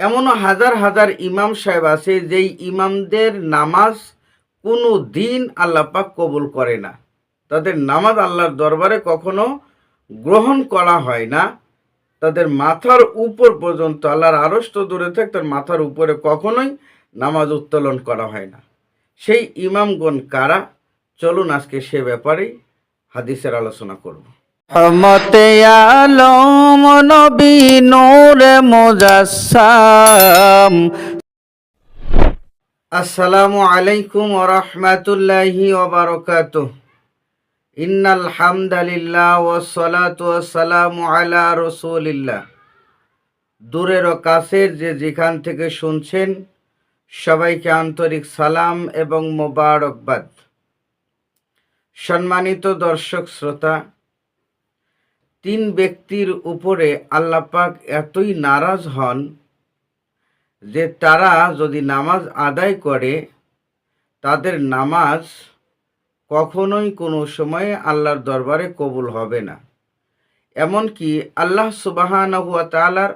এমনও হাজার হাজার ইমাম সাহেব আছে যেই ইমামদের নামাজ কোনো দিন আল্লাপাক কবুল করে না। তাদের নামাজ আল্লাহর দরবারে কখনো গ্রহণ করা হয় না। তাদের মাথার উপর পর্যন্ত আল্লাহর আড়ষ্ট দূরে থাক, তার মাথার উপরে কখনোই নামাজ উত্তোলন করা হয় না। সেই ইমামগণ কারা? চলুন আজকে সে ব্যাপারেই হাদিসের আলোচনা করব। রহমতে আলম নবী নূরে মুজাসসাম। আসসালামু আলাইকুম ওরহমাতুল্লাহি ওবারকাত ইন্নাল হামদালিল্লাহ ওয়াসসালাতু ওয়াসসালামু আলা রসুলিল্লাহ। দূরের ও কাছের যে যেখান থেকে শুনছেন, সবাইকে আন্তরিক সালাম এবং মোবারকবাদ। সম্মানিত দর্শক, শ্রোতা তিন ব্যক্তির উপরে আল্লাপাক এতই নারাজ হন যে তারা যদি নামাজ আদায় করে, তাদের নামাজ কখনোই কোনো সময়ে আল্লাহর দরবারে কবুল হবে না। এমনকি আল্লাহ সুবাহান হুয়া তালার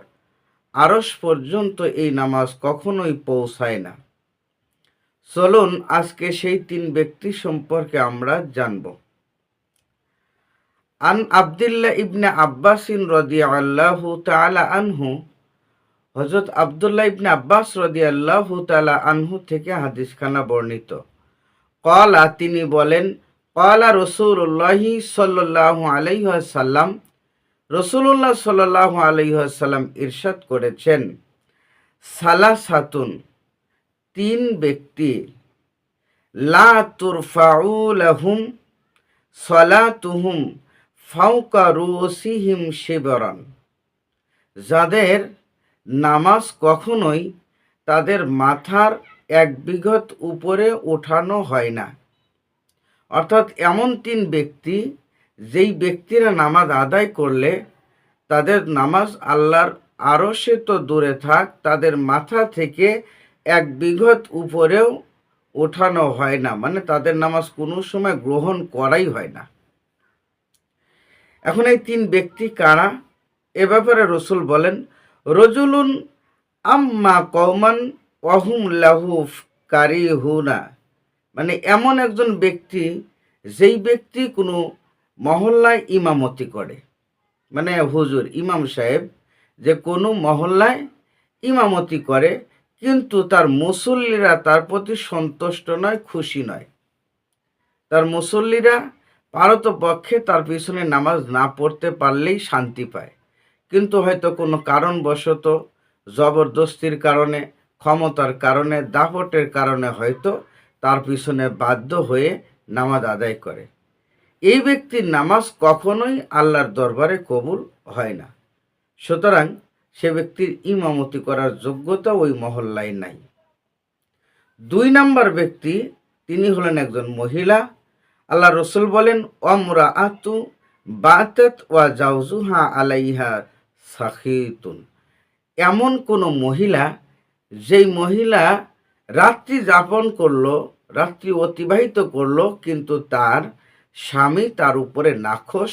আরস পর্যন্ত এই নামাজ কখনোই পৌঁছায় না। চলুন আজকে সেই তিন ব্যক্তি সম্পর্কে আমরা জানব। আন আবদুল্লাহ ইবনে আব্বাসিন রদি আল্লাহ তালা আনহু হজরত আবদুল্লাহ ইবনে আব্বাস রদি আল্লাহ তালা আনহু থেকে হাদিসখানা বর্ণিত। কলা তিনি বলেন কলা রসুল্লাহি সাল্লাহ আলাইসাল্লাম রসুল্লাহ সাল্লাহ আলাইসাল্লাম ইরশাদ করেছেন সালা সাতুন তিন ব্যক্তি, লা তুরফাউলাহুম সলাতুহুম ফাউকা রুসিহিম শিবরন। যাদের নামাজ কখনোই তাদের মাথার এক বিঘত উপরে ওঠানো হয় না। অর্থাৎ এমন তিন ব্যক্তি, যেই ব্যক্তিরা নামাজ আদায় করলে তাদের নামাজ আল্লাহর আরও সে তো দূরে থাক, তাদের মাথা থেকে এক বিঘত উপরেও ওঠানো হয় না। মানে তাদের নামাজ কোনো সময় গ্রহণ করাই হয় না। এখন এই তিন ব্যক্তি কারা? এ ব্যাপারে রসুল বলেন, রজুলুন আম্মা কৌমান অহুম লাহুফ কারি হুনা মানে এমন একজন ব্যক্তি যেই ব্যক্তি কোনো মহল্লায় ইমামতি করে। মানে হুজুর, ইমাম সাহেব যে কোনো মহল্লায় ইমামতি করে, কিন্তু তার মুসল্লিরা তার প্রতি সন্তুষ্ট নয়, খুশি নয়। তার মুসল্লিরা পারতপক্ষে তার পিছনে নামাজ না পড়তে পারলেই শান্তি পায়। কিন্তু হয়তো কোনো কারণবশত জবরদস্তির কারণে, ক্ষমতার কারণে, দাপটের কারণে হয়তো তার পিছনে বাধ্য হয়ে নামাজ আদায় করে। এই ব্যক্তির নামাজ কখনোই আল্লাহর দরবারে কবুল হয় না। সুতরাং সে ব্যক্তির ইমামতি করার যোগ্যতা ওই মহল্লায় নাই। দুই নাম্বার ব্যক্তি, তিনি হলেন একজন মহিলা আল্লাহ রসুল বলেন অমরা আতু বাতাত ওয়া জাউজুহা আলাইহা সাখিতুন। এমন কোনো মহিলা, যেই মহিলা রাত্রি যাপন করল, রাত্রি অতিবাহিত করল, কিন্তু তার স্বামী তার উপরে নাখোশ,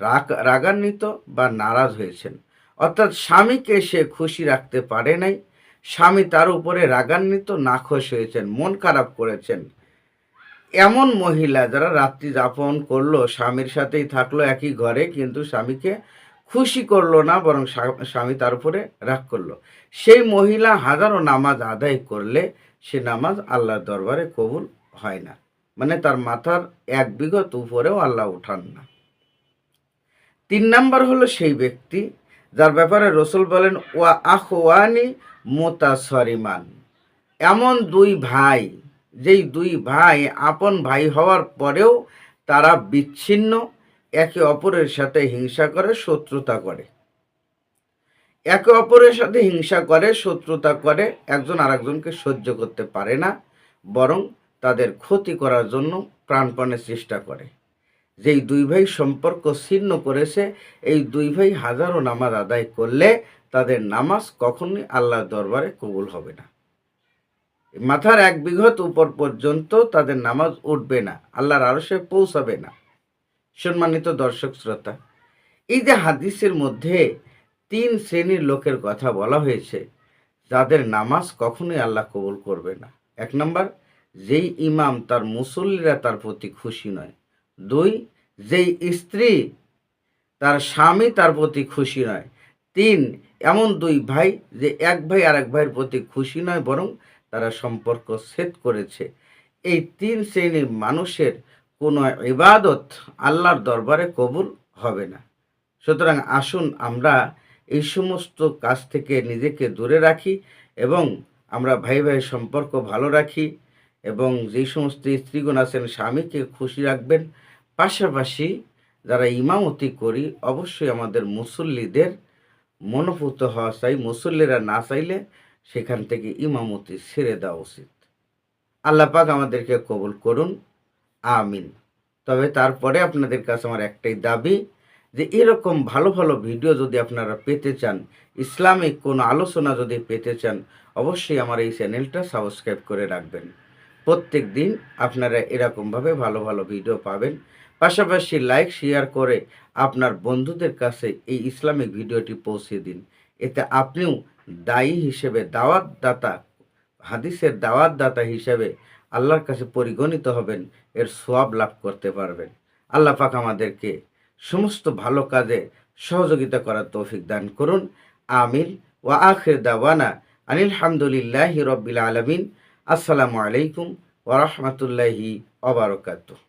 রাগ, রাগান্বিত বা নারাজ হয়েছেন। অর্থাৎ স্বামীকে সে খুশি রাখতে পারে নাই, স্বামী তার উপরে রাগান্বিত, নাখোশ হয়েছেন, মন খারাপ করেছেন। এমন মহিলা যারা রাত্রি যাপন করল, স্বামীর সাথেই থাকল একই ঘরে, কিন্তু স্বামীকে খুশি করল না, বরং স্বামী তার উপরে রাগ করল। সেই মহিলা হাজারো নামাজ আদায় করলে সে নামাজ আল্লাহর দরবারে কবুল হয় না। মানে তার মাথার এক বিঘত উপরেও আল্লাহ উঠান না। তিন নাম্বার হলো সেই ব্যক্তি, যার ব্যাপারে রসুল বলেন, ওয়া আখওয়ানি মোতাসরিমান। এমন দুই ভাই যেই দুই ভাই আপন ভাই হওয়ার পরেও তারা বিচ্ছিন্ন, একে অপরের সাথে হিংসা করে, শত্রুতা করে। একে অপরের সাথে হিংসা করে, শত্রুতা করে, একজন আরেকজনকে সহ্য করতে পারে না, বরং তাদের ক্ষতি করার জন্য প্রাণপণে চেষ্টা করে। যেই দুই ভাই সম্পর্ক ছিন্ন করেছে, এই দুই ভাই হাজারো নামাজ আদায় করলে তাদের নামাজ কখনোই আল্লাহর দরবারে কবুল হবে না। মাথার এক বিঘত উপর পর্যন্ত তাদের নামাজ উঠবে না, আল্লাহর আরও সে পৌঁছাবে না। সম্মানিত দর্শক শ্রোতা, এই যে হাদিসের মধ্যে তিন শ্রেণির লোকের কথা বলা হয়েছে, যাদের নামাজ কখনোই আল্লাহ কবুল করবে না। এক নম্বর, যেই ইমাম তার মুসল্লিরা তার প্রতি খুশি নয়। দুই, যেই স্ত্রী তার স্বামী তার প্রতি খুশি নয়। তিন, এমন দুই ভাই যে এক ভাই আর এক ভাইয়ের প্রতি খুশি নয়, বরং তারা সম্পর্ক ছেদ করেছে। এই তিন শ্রেণির মানুষের কোনো ইবাদত আল্লাহর দরবারে কবুল হবে না। সুতরাং আসুন আমরা এই সমস্ত কাজ থেকে নিজেকে দূরে রাখি এবং আমরা ভাই ভাই সম্পর্ক ভালো রাখি এবং যেই সমস্ত স্ত্রীগুণ আছেন, স্বামীকে খুশি রাখবেন। পাশাপাশি যারা ইমামতি করি, অবশ্যই আমাদের মুসল্লিদের মনোভূত হওয়া চাই। মুসল্লিরা না চাইলে সেখান থেকে ইমামতি ছেড়ে দেওয়া উচিত। আল্লাহ পাক আমাদেরকে কবুল করুন, আমিন। তবে তারপরে আপনাদের কাছে আমার একটাই দাবি যে এরকম ভালো ভালো ভিডিও যদি আপনারা পেতে চান, ইসলামিক কোনো আলোচনা যদি পেতে চান, অবশ্যই আমার এই চ্যানেলটা সাবস্ক্রাইব করে রাখবেন। প্রত্যেক দিন আপনারা এরকমভাবে ভালো ভালো ভিডিও পাবেন। পাশাপাশি লাইক, শেয়ার করে আপনার বন্ধুদের কাছে এই ইসলামিক ভিডিওটি পৌঁছে দিন। এতে আপনিও দায়ী হিসেবে দাওয়াত দাতা হাদিসের দাওয়াত দাতা হিসেবে আল্লাহর কাছে পরিগণিত হবেন, এর সোয়াব লাভ করতে পারবেন। আল্লাহ পাক আমাদেরকে সমস্ত ভালো কাজে সহযোগিতা করার তৌফিক দান করুন। আমিন। ওয়া আখের দাওয়ানা আনিল হামদুলিল্লাহি রব্বিল আলামিন। আসসালামু আলাইকুম ওয়া বারাকাতুহু।